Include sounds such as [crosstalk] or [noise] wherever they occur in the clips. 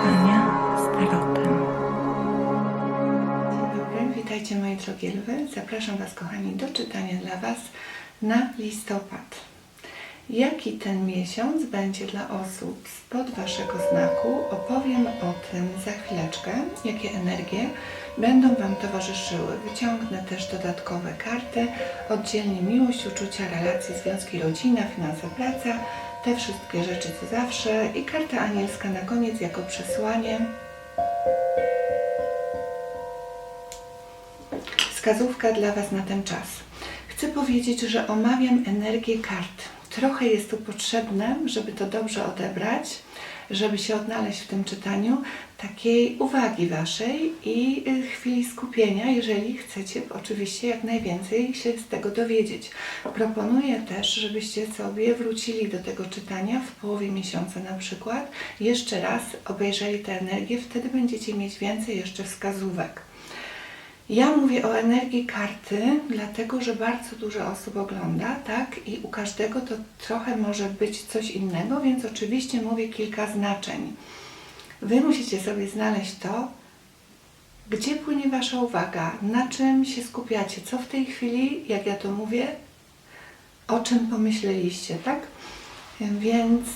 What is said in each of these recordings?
czytania z tarotem. Dzień dobry, witajcie moje drogie lwy. Zapraszam Was kochani do czytania dla Was na listopad. Jaki ten miesiąc będzie dla osób spod Waszego znaku, opowiem o tym za chwileczkę, jakie energie będą Wam towarzyszyły. Wyciągnę też dodatkowe karty, oddzielnie miłość, uczucia, relacje, związki, rodzina, finanse, praca, te wszystkie rzeczy co zawsze i karta anielska na koniec jako przesłanie. Wskazówka dla Was na ten czas. Chcę powiedzieć, że omawiam energię kart. Trochę jest tu potrzebne, żeby to dobrze odebrać, żeby się odnaleźć w tym czytaniu, takiej uwagi Waszej i y, chwili skupienia, jeżeli chcecie oczywiście jak najwięcej się z tego dowiedzieć. Proponuję też, żebyście sobie wrócili do tego czytania w połowie miesiąca na przykład, jeszcze raz obejrzeli tę energię, wtedy będziecie mieć więcej jeszcze wskazówek. Ja mówię o energii karty, dlatego że bardzo dużo osób ogląda, tak? I u każdego to trochę może być coś innego, więc oczywiście mówię kilka znaczeń. Wy musicie sobie znaleźć to, gdzie płynie Wasza uwaga, na czym się skupiacie, co w tej chwili, jak ja to mówię, o czym pomyśleliście, tak? Więc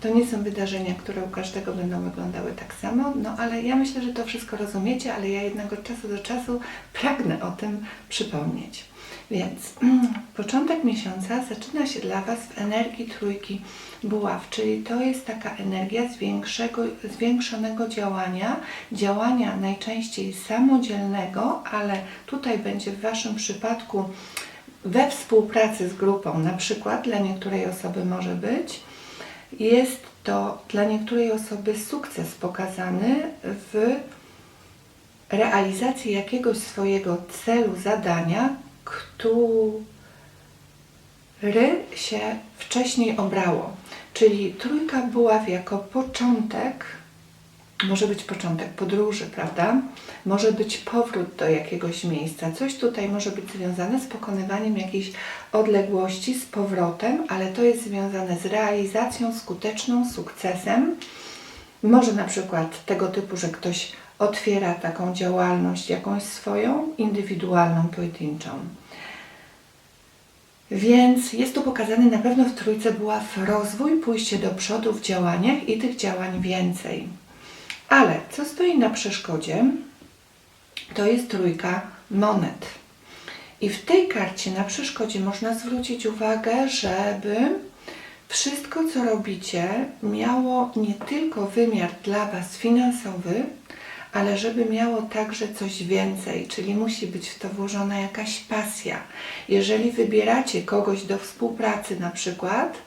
to nie są wydarzenia, które u każdego będą wyglądały tak samo, no ale ja myślę, że to wszystko rozumiecie, ale ja jednak od czasu do czasu pragnę o tym przypomnieć. Więc początek miesiąca zaczyna się dla Was w energii trójki buław, czyli to jest taka energia zwiększonego działania, działania najczęściej samodzielnego, ale tutaj będzie w Waszym przypadku we współpracy z grupą, na przykład dla niektórej osoby może być, jest to dla niektórej osoby sukces pokazany w realizacji jakiegoś swojego celu, zadania, który się wcześniej obrało. Czyli trójka buław jako początek może być początek podróży, prawda? Może być powrót do jakiegoś miejsca. Coś tutaj może być związane z pokonywaniem jakiejś odległości, z powrotem, ale to jest związane z realizacją skuteczną, sukcesem. Może na przykład tego typu, że ktoś otwiera taką działalność jakąś swoją, indywidualną, pojedynczą. Więc jest tu pokazany na pewno w trójce buław rozwój, pójście do przodu w działaniach i tych działań więcej. Ale co stoi na przeszkodzie, to jest trójka monet. I w tej karcie na przeszkodzie można zwrócić uwagę, żeby wszystko, co robicie, miało nie tylko wymiar dla Was finansowy, ale żeby miało także coś więcej, czyli musi być w to włożona jakaś pasja. Jeżeli wybieracie kogoś do współpracy na przykład,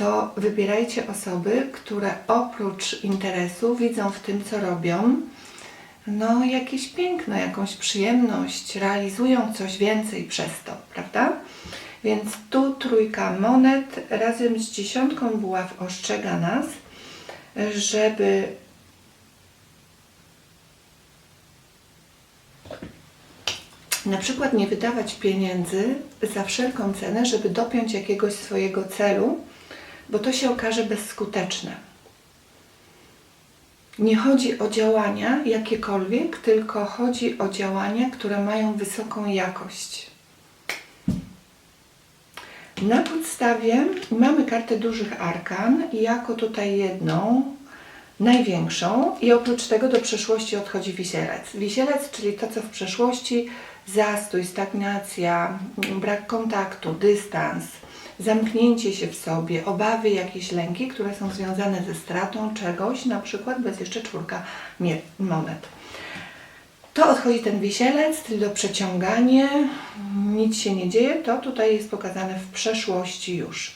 to wybierajcie osoby, które oprócz interesu widzą w tym, co robią, no jakieś piękno, jakąś przyjemność, realizują coś więcej przez to, prawda? Więc tu trójka monet razem z dziesiątką buław ostrzega nas, żeby na przykład nie wydawać pieniędzy za wszelką cenę, żeby dopiąć jakiegoś swojego celu, bo to się okaże bezskuteczne. Nie chodzi o działania jakiekolwiek, tylko chodzi o działania, które mają wysoką jakość. Na podstawie mamy kartę dużych arkan jako tutaj jedną, największą i oprócz tego do przeszłości odchodzi wisielec. Wisielec, czyli to, co w przeszłości, zastój, stagnacja, brak kontaktu, dystans, zamknięcie się w sobie, obawy, jakieś lęki, które są związane ze stratą czegoś, na przykład bez jeszcze czwórka monet. To odchodzi ten wisielec, do przeciąganie, nic się nie dzieje, to tutaj jest pokazane w przeszłości już.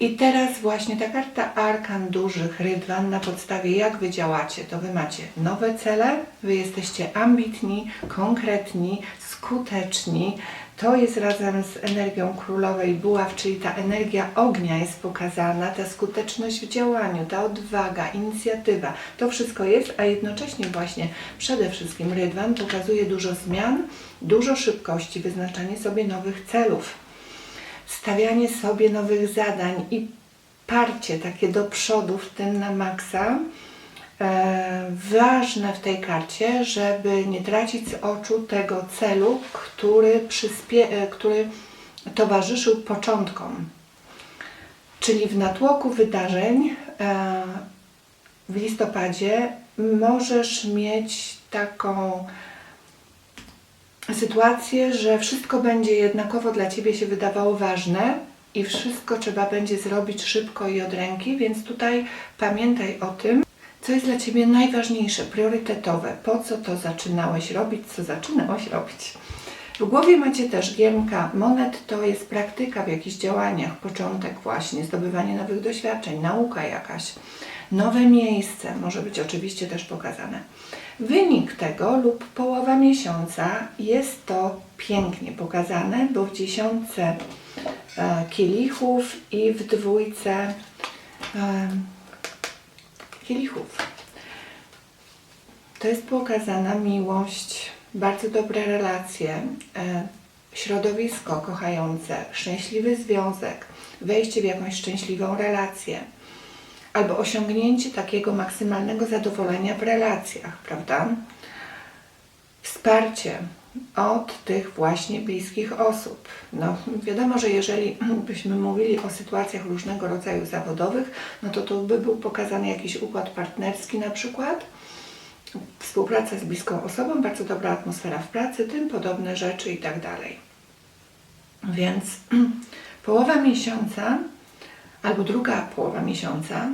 I teraz właśnie ta karta Arkan dużych rydwan na podstawie jak wy działacie, to wy macie nowe cele, wy jesteście ambitni, konkretni, skuteczni. To jest razem z energią królowej buław, czyli ta energia ognia jest pokazana, ta skuteczność w działaniu, ta odwaga, inicjatywa. To wszystko jest, a jednocześnie właśnie przede wszystkim rydwan pokazuje dużo zmian, dużo szybkości, wyznaczanie sobie nowych celów stawianie sobie nowych zadań i parcie takie do przodu, w tym na maksa, ważne w tej karcie, żeby nie tracić z oczu tego celu, który, przyspie, e, który towarzyszył początkom. Czyli w natłoku wydarzeń e, w listopadzie możesz mieć taką sytuację, że wszystko będzie jednakowo dla Ciebie się wydawało ważne i wszystko trzeba będzie zrobić szybko i od ręki, więc tutaj pamiętaj o tym, co jest dla Ciebie najważniejsze, priorytetowe, po co to zaczynałeś robić, co zaczynałeś robić. W głowie macie też giermka monet, to jest praktyka w jakichś działaniach, początek właśnie, zdobywanie nowych doświadczeń, nauka jakaś, nowe miejsce, może być oczywiście też pokazane. Wynik tego lub połowa miesiąca jest to pięknie pokazane, bo w dziesiątce e, kielichów i w dwójce e, kielichów. To jest pokazana miłość, bardzo dobre relacje, e, środowisko kochające, szczęśliwy związek, wejście w jakąś szczęśliwą relację albo osiągnięcie takiego maksymalnego zadowolenia w relacjach, prawda? Wsparcie od tych właśnie bliskich osób. No, wiadomo, że jeżeli byśmy mówili o sytuacjach różnego rodzaju zawodowych, no to tu by był pokazany jakiś układ partnerski na przykład, współpraca z bliską osobą, bardzo dobra atmosfera w pracy, tym podobne rzeczy i tak dalej. Więc [clears throat] połowa miesiąca albo druga połowa miesiąca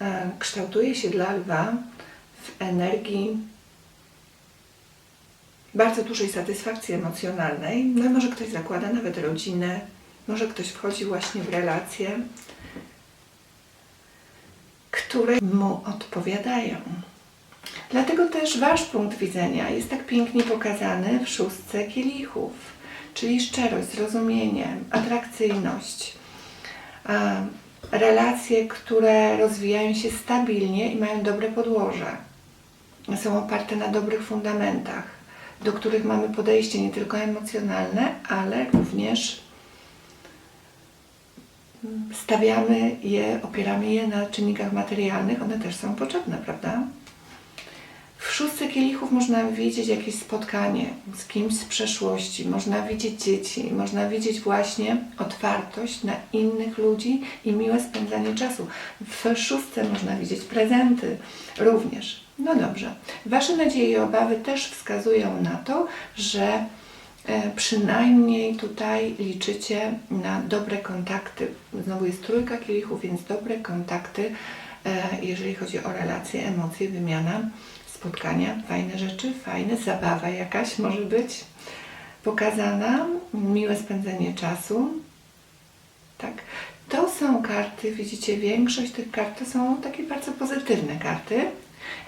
e, kształtuje się dla lwa w energii bardzo dużej satysfakcji emocjonalnej. No może ktoś zakłada nawet rodzinę, może ktoś wchodzi właśnie w relacje, które mu odpowiadają. Dlatego też Wasz punkt widzenia jest tak pięknie pokazany w szóstce kielichów, czyli szczerość, zrozumienie, atrakcyjność, relacje, które rozwijają się stabilnie i mają dobre podłoże. Są oparte na dobrych fundamentach, do których mamy podejście nie tylko emocjonalne, ale również stawiamy je, opieramy je na czynnikach materialnych, one też są potrzebne, prawda? W szóstce kielichów można widzieć jakieś spotkanie z kimś z przeszłości, można widzieć dzieci, można widzieć właśnie otwartość na innych ludzi i miłe spędzanie czasu. W szóstce można widzieć prezenty również. No dobrze. Wasze nadzieje i obawy też wskazują na to, że e, przynajmniej tutaj liczycie na dobre kontakty. Znowu jest trójka kielichów, więc dobre kontakty, e, jeżeli chodzi o relacje, emocje, wymiana spotkania, fajne rzeczy, fajne, zabawa jakaś może być pokazana, miłe spędzenie czasu. Tak. To są karty, widzicie, większość tych kart to są takie bardzo pozytywne karty.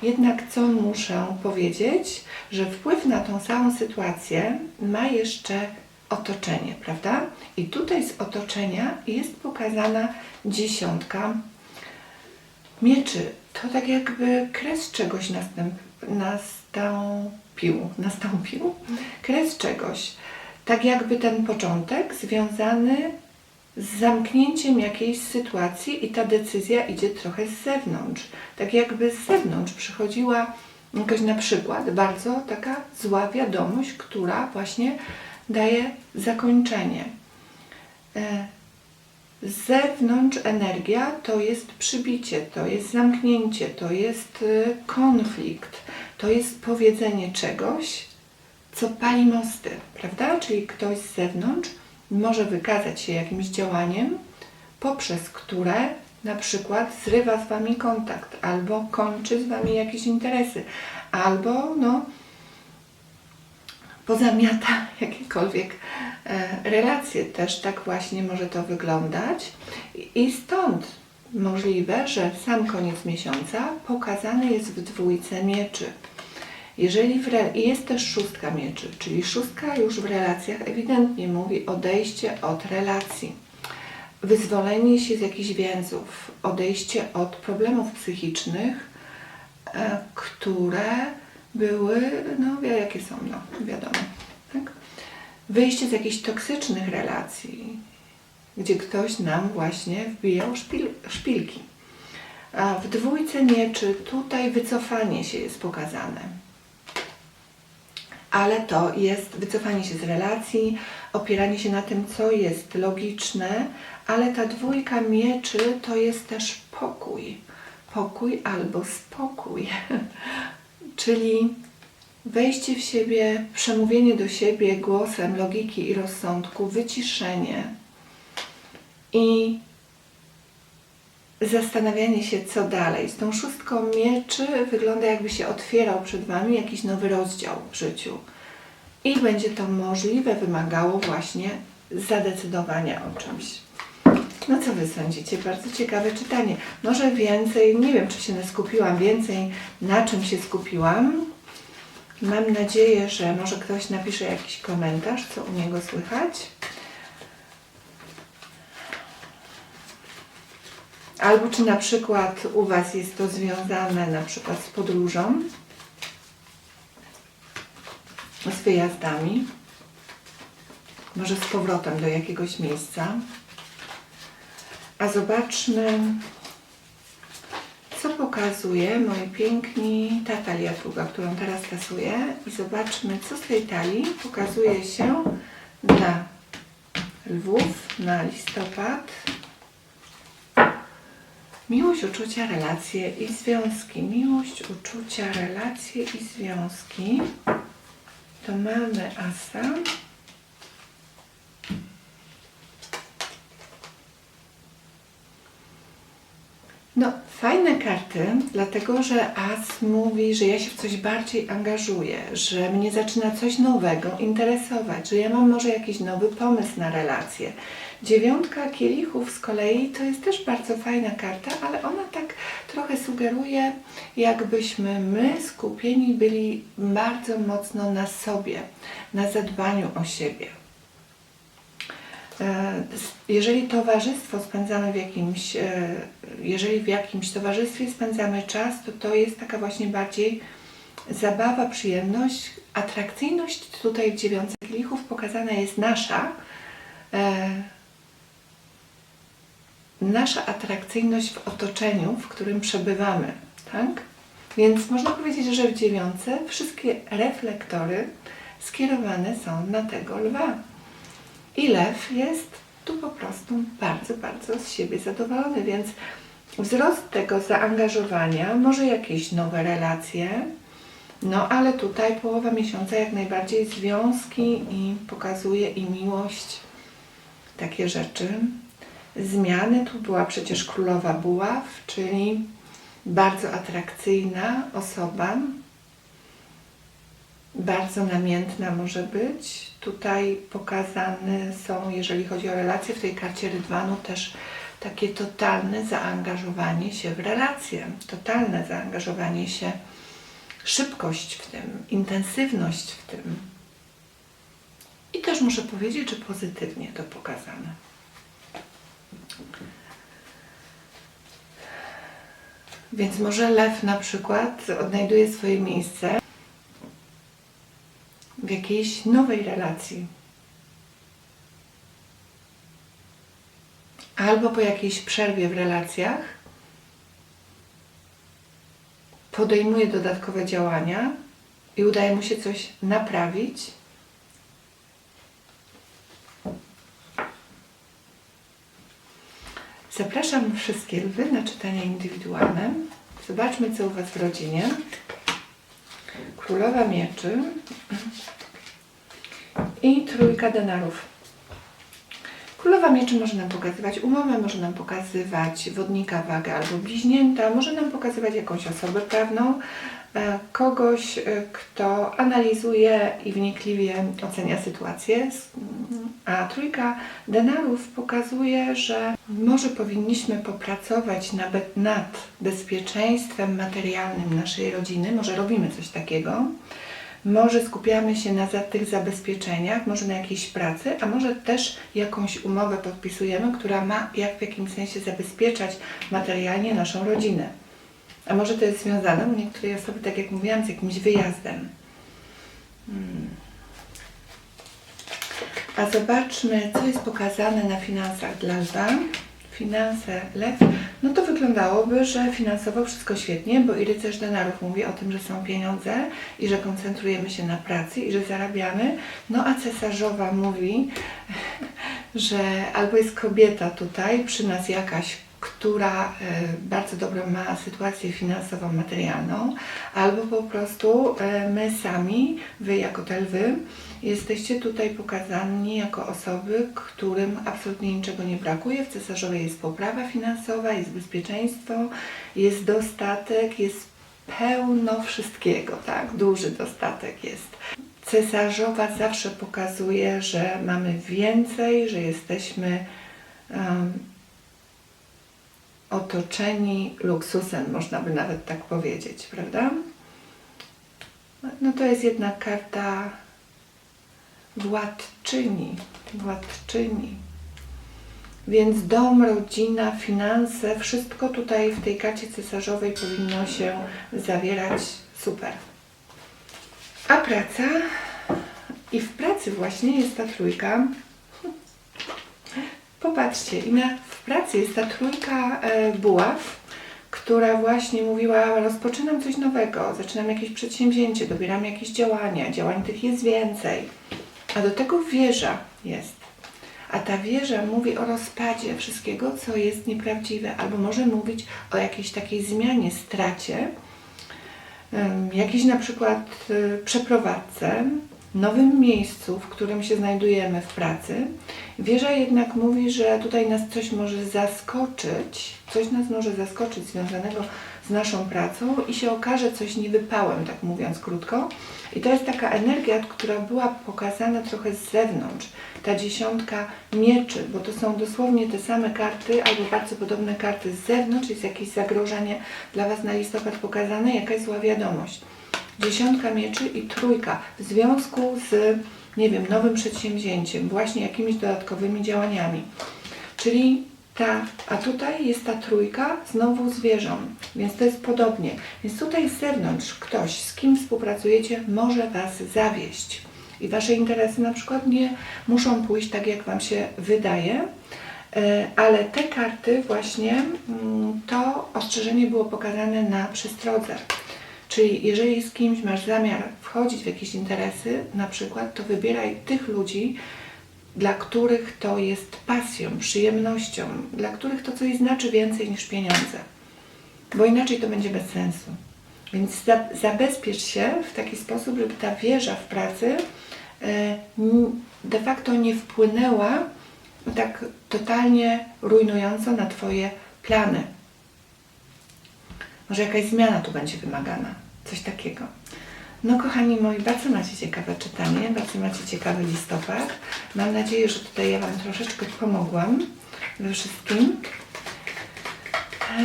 Jednak co muszę powiedzieć, że wpływ na tą całą sytuację ma jeszcze otoczenie, prawda? I tutaj z otoczenia jest pokazana dziesiątka mieczy. To tak jakby kres czegoś następ, nastąpił. Nastąpił? Kres czegoś. Tak jakby ten początek związany z zamknięciem jakiejś sytuacji i ta decyzja idzie trochę z zewnątrz. Tak jakby z zewnątrz przychodziła jakaś na przykład bardzo taka zła wiadomość, która właśnie daje zakończenie. E, z zewnątrz energia to jest przybicie, to jest zamknięcie, to jest y, konflikt, to jest powiedzenie czegoś, co pali mosty, prawda? Czyli ktoś z zewnątrz może wykazać się jakimś działaniem, poprzez które na przykład zrywa z Wami kontakt, albo kończy z Wami jakieś interesy, albo no, pozamiata [laughs] jakiekolwiek e, relacje. Też tak właśnie może to wyglądać. I stąd możliwe, że sam koniec miesiąca pokazany jest w dwójce mieczy. Jeżeli re... Jest też szóstka mieczy, czyli szóstka już w relacjach ewidentnie mówi odejście od relacji, wyzwolenie się z jakichś więzów, odejście od problemów psychicznych, e, które były, no wie jakie są, no wiadomo. Tak? Wyjście z jakichś toksycznych relacji, gdzie ktoś nam właśnie wbijał szpil, szpilki. A w dwójce mieczy tutaj wycofanie się jest pokazane. Ale to jest wycofanie się z relacji, opieranie się na tym, co jest logiczne, ale ta dwójka mieczy to jest też pokój. Pokój albo spokój. [laughs] Czyli wejście w siebie, przemówienie do siebie głosem logiki i rozsądku, wyciszenie i zastanawianie się, co dalej. Z tą szóstką mieczy wygląda jakby się otwierał przed Wami jakiś nowy rozdział w życiu. I będzie to możliwe, wymagało właśnie zadecydowania o czymś. No co Wy sądzicie? Bardzo ciekawe czytanie. Może więcej, nie wiem czy się skupiłam więcej, na czym się skupiłam. Mam nadzieję, że może ktoś napisze jakiś komentarz, co u niego słychać. Albo czy na przykład u Was jest to związane na przykład z podróżą, z wyjazdami, może z powrotem do jakiegoś miejsca. A zobaczmy, co pokazuje moi piękni ta talia długa, którą teraz tasuję i zobaczmy, co z tej talii pokazuje się dla lwów na listopad. Miłość, uczucia, relacje i związki. Miłość, uczucia, relacje i związki. To mamy asa. No, fajne karty, dlatego że As mówi, że ja się w coś bardziej angażuję, że mnie zaczyna coś nowego interesować, że ja mam może jakiś nowy pomysł na relację. Dziewiątka kielichów z kolei to jest też bardzo fajna karta, ale ona tak trochę sugeruje, jakbyśmy my skupieni byli bardzo mocno na sobie, na zadbaniu o siebie. E, Jeżeli towarzystwo spędzamy w jakimś, e, jeżeli w jakimś towarzystwie spędzamy czas, to to jest taka właśnie bardziej zabawa, przyjemność, atrakcyjność tutaj w dziewiątce kielichów pokazana jest nasza, e, nasza atrakcyjność w otoczeniu, w którym przebywamy, tak? Więc można powiedzieć, że w dziewiątce wszystkie reflektory skierowane są na tego lwa. I lew jest tu po prostu bardzo, bardzo z siebie zadowolony, więc wzrost tego zaangażowania, może jakieś nowe relacje, no ale tutaj połowa miesiąca jak najbardziej związki i pokazuje i miłość, takie rzeczy. Zmiany, tu była przecież królowa buław, czyli bardzo atrakcyjna osoba, bardzo namiętna może być. Tutaj pokazane są, jeżeli chodzi o relacje, w tej karcie Rydwanu też takie totalne zaangażowanie się w relacje, totalne zaangażowanie się, szybkość w tym, intensywność w tym. I też muszę powiedzieć, że pozytywnie to pokazane. Więc może lew na przykład odnajduje swoje miejsce w jakiejś nowej relacji. Albo po jakiejś przerwie w relacjach podejmuje dodatkowe działania i udaje mu się coś naprawić. Zapraszam wszystkie lwy na czytanie indywidualne. Zobaczmy, co u Was w rodzinie. Królowa mieczy i trójka denarów. Królowa mieczy może nam pokazywać umowę, może nam pokazywać wodnika, wagę albo bliźnięta, może nam pokazywać jakąś osobę prawną, kogoś, e, kto analizuje i wnikliwie ocenia sytuację. A trójka denarów pokazuje, że może powinniśmy popracować nawet nad bezpieczeństwem materialnym naszej rodziny, może robimy coś takiego. Może skupiamy się na tych zabezpieczeniach, może na jakiejś pracy, a może też jakąś umowę podpisujemy, która ma jak w jakimś sensie zabezpieczać materialnie naszą rodzinę. A może to jest związane u niektórej osoby, tak jak mówiłam, z jakimś wyjazdem. Hmm. A zobaczmy, co jest pokazane na finansach dla lwa finanse lew, no to wyglądałoby, że finansowo wszystko świetnie, bo i rycerz denarów mówi o tym, że są pieniądze i że koncentrujemy się na pracy i że zarabiamy. No a cesarzowa mówi, [laughs] że albo jest kobieta tutaj, przy nas jakaś, która e, bardzo dobrą ma sytuację finansową, materialną, albo po prostu e, my sami, wy jako te lwy, jesteście tutaj pokazani jako osoby, którym absolutnie niczego nie brakuje. W cesarzowej jest poprawa finansowa, jest bezpieczeństwo, jest dostatek, jest pełno wszystkiego, tak? Duży dostatek jest. Cesarzowa zawsze pokazuje, że mamy więcej, że jesteśmy em, otoczeni luksusem, można by nawet tak powiedzieć, prawda? No to jest jednak karta władczyni, władczyni. Więc dom, rodzina, finanse, wszystko tutaj w tej karcie cesarzowej powinno się zawierać super. A praca? I w pracy właśnie jest ta trójka. Popatrzcie, i na, w pracy jest ta trójka e, buław, która właśnie mówiła, rozpoczynam coś nowego, zaczynam jakieś przedsięwzięcie, dobieram jakieś działania, działań tych jest więcej. A do tego wieża jest. A ta wieża mówi o rozpadzie wszystkiego, co jest nieprawdziwe, albo może mówić o jakiejś takiej zmianie, stracie, jakiejś na przykład y, przeprowadzce, nowym miejscu, w którym się znajdujemy w pracy. Wieża jednak mówi, że tutaj nas coś może zaskoczyć, coś nas może zaskoczyć związanego z naszą pracą i się okaże coś niewypałem, tak mówiąc krótko. I to jest taka energia, która była pokazana trochę z zewnątrz. Ta dziesiątka mieczy, bo to są dosłownie te same karty albo bardzo podobne karty z zewnątrz. Jest jakieś zagrożenie dla Was na listopad pokazane, jakaś zła wiadomość. Dziesiątka mieczy i trójka w związku z, nie wiem, nowym przedsięwzięciem, właśnie jakimiś dodatkowymi działaniami. Czyli ta, a tutaj jest ta trójka znowu z wieżą, więc to jest podobnie. Więc tutaj z zewnątrz ktoś, z kim współpracujecie, może Was zawieść. I Wasze interesy na przykład nie muszą pójść tak, jak Wam się wydaje, E, ale te karty właśnie, mm, to ostrzeżenie było pokazane na przestrodze. Czyli jeżeli z kimś masz zamiar wchodzić w jakieś interesy, na przykład, to wybieraj tych ludzi, dla których to jest pasją, przyjemnością, dla których to coś znaczy więcej niż pieniądze. Bo inaczej to będzie bez sensu. Więc za, zabezpiecz się w taki sposób, żeby ta wieża w pracy e, de facto nie wpłynęła tak totalnie rujnująco na Twoje plany. Może jakaś zmiana tu będzie wymagana, coś takiego. No kochani moi, bardzo macie ciekawe czytanie, bardzo macie ciekawy listopad. Mam nadzieję, że tutaj ja Wam troszeczkę pomogłam we wszystkim.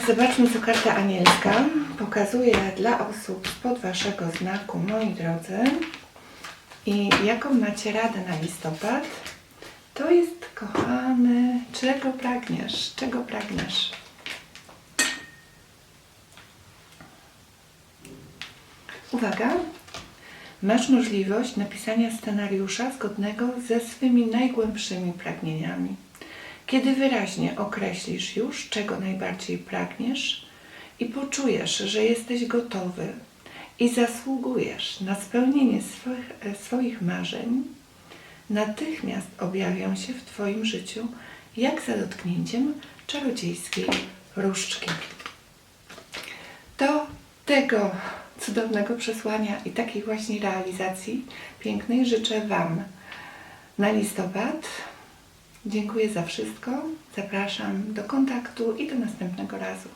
Zobaczmy, co karta anielska pokazuje dla osób spod Waszego znaku, moi drodzy. I jaką macie radę na listopad? To jest, kochany, czego pragniesz? Czego pragniesz? Uwaga! Masz możliwość napisania scenariusza zgodnego ze swymi najgłębszymi pragnieniami. Kiedy wyraźnie określisz już, czego najbardziej pragniesz i poczujesz, że jesteś gotowy i zasługujesz na spełnienie swoich, e, swoich marzeń, natychmiast objawią się w Twoim życiu jak za dotknięciem czarodziejskiej różdżki. Do tego cudownego przesłania i takiej właśnie realizacji pięknej życzę Wam na listopad. Dziękuję za wszystko. Zapraszam do kontaktu i do następnego razu.